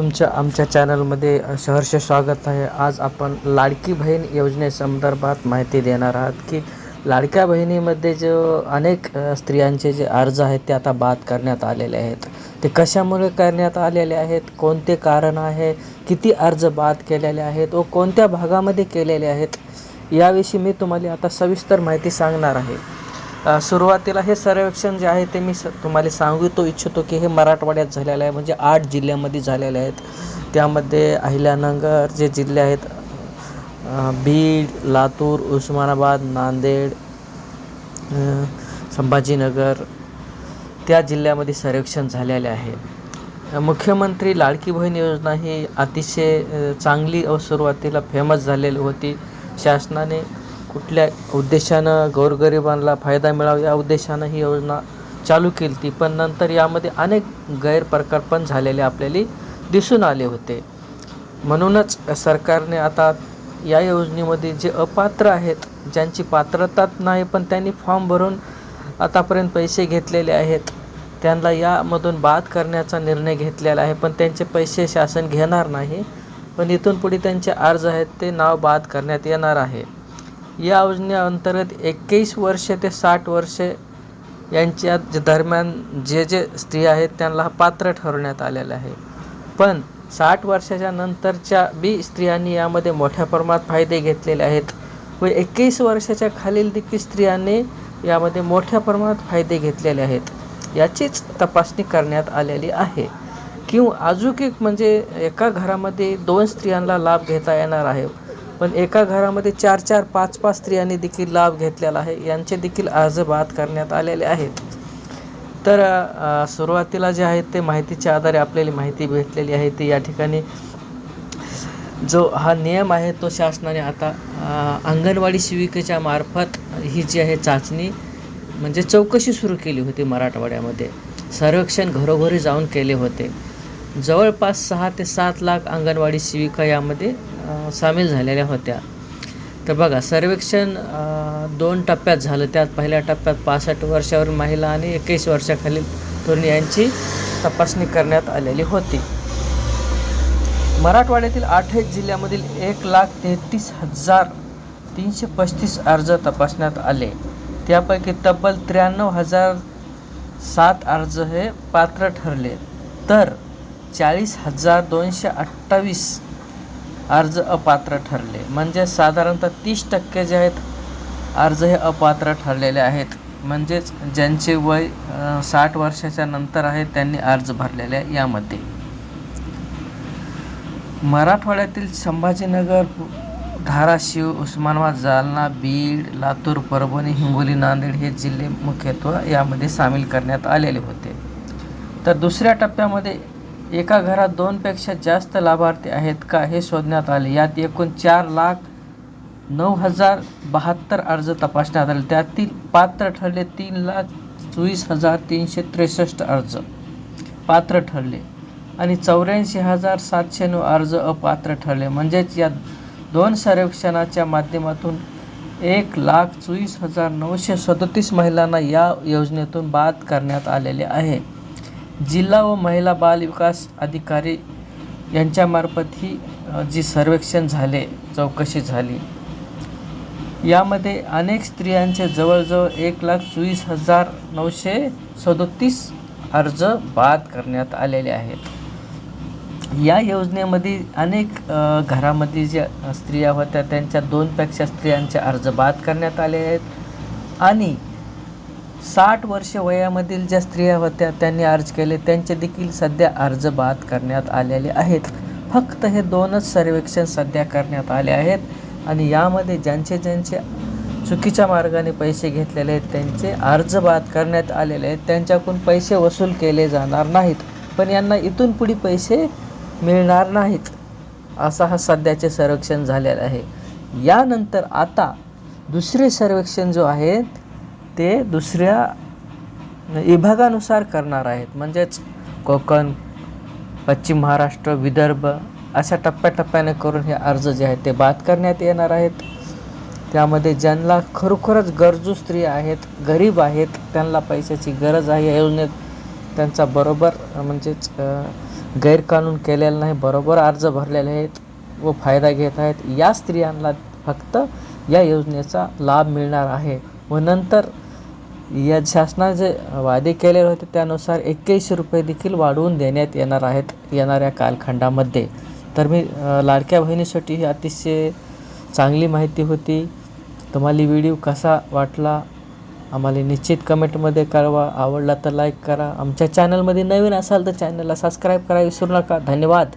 तुमच्या आमच्या चॅनलमध्ये सहर्ष स्वागत आहे. आज आपण लाडकी बहीण योजनेसंदर्भात माहिती देणार आहात की लाडक्या बहिणीमध्ये जो अनेक स्त्रियांचे जे अर्ज आहेत ते आता बाद करण्यात आलेले आहेत. ते कशामुळे करण्यात आलेले आहेत? कोणते कारण आहे? किती अर्ज बाद केलेले आहेत? व कोणत्या भागामध्ये केलेले आहेत? याविषयी मी तुम्हाला आता सविस्तर माहिती सांगणार आहे. सुरुवातीला हे सर्वेक्षण जे आहे ते मी स तुम्हाला सांगू इच्छितो की हे मराठवाड्यात झालेलं आहे. म्हणजे आठ जिल्ह्यामध्ये झालेले आहेत. त्यामध्ये अहिल्यानगर जे जिल्हे आहेत बीड लातूर उस्मानाबाद नांदेड संभाजीनगर त्या जिल्ह्यामध्ये सर्वेक्षण झालेले आहे. मुख्यमंत्री लाडकी बहीण योजना ही अतिशय चांगली व सुरुवातीला फेमस झालेली होती. शासनाने कुठल्या उद्देशानं गोरगरिबांना फायदा मिळावा या उद्देशानं ही योजना चालू केली ती पण नंतर यामध्ये अनेक गैरप्रकार पण झालेले आपल्याला दिसून आले होते. म्हणूनच सरकारने आता या योजनेमध्ये जे अपात्र आहेत ज्यांची पात्रता नाही पण त्यांनी फॉर्म भरून आतापर्यंत पैसे घेतलेले आहेत त्यांना यामधून बाद करण्याचा निर्णय घेतलेला आहे. पण त्यांचे पैसे शासन घेणार नाही. पण इथून पुढे त्यांचे अर्ज आहेत ते नाव बाद करण्यात येणार आहे. या योजनेअंतर्गत एक्केस वर्षे ते साठ वर्षे यांच्या दरम्यान जे जे स्त्रिया आहेत त्यांना पात्र ठरवण्यात आलेलं आहे. पण साठ वर्षाच्या नंतरच्या बी स्त्रियांनी यामध्ये मोठ्या प्रमाणात फायदे घेतलेले आहेत व एकवीस वर्षाच्या खालील देखील स्त्रियांनी यामध्ये मोठ्या प्रमाणात फायदे घेतलेले आहेत. याचीच तपासणी करण्यात आलेली आहे. किंवा अजून एक म्हणजे एका घरामध्ये दोन स्त्रियांना लाभ घेता येणार आहे. पण एका घरामध्ये चार चार पाच पाच स्त्रियांनी देखील लाभ घेतलेला आहे. यांचे देखील अर्ज बाद करण्यात आलेले आहेत. तर सुरुवातीला जे आहे ते माहितीच्या आधारे आपल्याला माहिती भेटलेली आहे. ती या ठिकाणी जो हा नियम आहे तो शासनाने आता अंगणवाडी शिविकेच्या मार्फत ही जी आहे चाचणी म्हणजे चौकशी सुरू केली होती मराठवाड्यामध्ये. सर्वेक्षण घरोघरी जाऊन केले होते. जवळपास सहा ते सात लाख अंगणवाडी शिविका यामध्ये सामील झालेल्या होत्या. तर बघा सर्वेक्षण दोन टप्प्यात झालं. त्यात पहिल्या टप्प्यात पासष्ट वर्षावरील महिला आणि एकवीस वर्षाखालील तरुण यांची तपासणी करण्यात आलेली होती. मराठवाड्यातील आठही जिल्ह्यामधील एक लाख तेहतीस हजार तीनशे पस्तीस अर्ज तपासण्यात आले. त्यापैकी तब्बल त्र्याण्णव हजार सात अर्ज हे पात्र ठरले. तर चाळीस हजार दोनशे अठ्ठावीस अर्ज अपात्र ठरले. म्हणजे साधारणतः तीस टक्के जे आहेत अर्ज हे अपात्र ठरलेले आहेत. म्हणजेच ज्यांचे वय साठ वर्षाच्या नंतर आहे त्यांनी अर्ज भरलेले आहे यामध्ये. मराठवाड्यातील संभाजीनगर धाराशिव उस्मानाबाद जालना बीड लातूर परभणी हिंगोली नांदेड हे जिल्हे मुख्यत्व यामध्ये सामील करण्यात आलेले होते. तर दुसऱ्या टप्प्यामध्ये एका घरात दोनपेक्षा जास्त लाभार्थी आहेत का हे शोधण्यात आले. यात एकूण चार लाख नऊ हजार बहात्तर अर्ज तपासण्यात आले. त्यातील पात्र ठरले तीन लाख चोवीस हजार तीनशे त्रेसष्ट अर्ज पात्र ठरले आणि चौऱ्याऐंशी हजार सातशे नऊ अर्ज अपात्र ठरले. म्हणजेच या दोन सर्वेक्षणाच्या माध्यमातून एक लाख चोवीस हजार नऊशे सदतीस महिलांना या योजनेतून बाद करण्यात आलेले आहे. जिल्हा व महिला बाल विकास अधिकारी यांच्यामार्फत ही जी सर्वेक्षण झाले चौकशी झाली. यामध्ये अनेक स्त्रियांचे जवळजवळ एक लाख चोवीस हजार नऊशे सदोतीस अर्ज बाद करण्यात आलेले आहेत. या योजनेमध्ये अनेक घरामध्ये ज्या स्त्रिया होत्या त्यांच्या दोनपेक्षा स्त्रियांचे अर्ज बाद करण्यात आले आहेत. आणि साठ वर्ष वयामधील ज्या स्त्रिया होत्या त्यांनी अर्ज केले. त्यांचे देखील सध्या अर्ज बाद करण्यात आलेले आहेत. फक्त हे दोनच सर्वेक्षण सध्या करण्यात आले आहेत. आणि यामध्ये ज्यांचे ज्यांचे चुकीच्या मार्गाने पैसे घेतलेले आहेत त्यांचे अर्ज बाद करण्यात आलेले आहेत. त्यांच्याकडून पैसे वसूल केले जाणार नाहीत. पण यांना इथून पुढे पैसे मिळणार नाहीत असा हा सध्याचे सर्वेक्षण झालेलं आहे. यानंतर आता दुसरे सर्वेक्षण जो आहे ते दुसऱ्या विभागानुसार करणार आहेत. म्हणजेच कोकण पश्चिम महाराष्ट्र विदर्भ अशा टप्प्याटप्प्याने करून हे अर्ज जे आहेत ते बाद करण्यात येणार आहेत. त्यामध्ये ज्यांना खरोखरच गरजू स्त्री आहेत गरीब आहेत त्यांना पैशाची गरज आहे या योजनेत त्यांचा बरोबर म्हणजेच गैरकानून केलेला नाही बरोबर अर्ज भरलेले आहेत व फायदा घेत आहेत. या स्त्रियांना फक्त या योजनेचा लाभ मिळणार आहे व नंतर या शासनाने जे वादे केलेले होते त्यानुसार एक्क्याऐंशी रुपये देखील वाढवून देण्यात येणार आहेत येणाऱ्या कालखंडामध्ये. तर मी लाडक्या बहिणीसाठी ही अतिशय चांगली माहिती होती. तुम्हाला व्हिडिओ कसा वाटला? आम्हाला निश्चित कमेंटमध्ये कळवा. आवडला तर लाईक करा. आमच्या चॅनलमध्ये नवीन असाल तर चॅनलला सबस्क्राईब करा विसरू नका. धन्यवाद.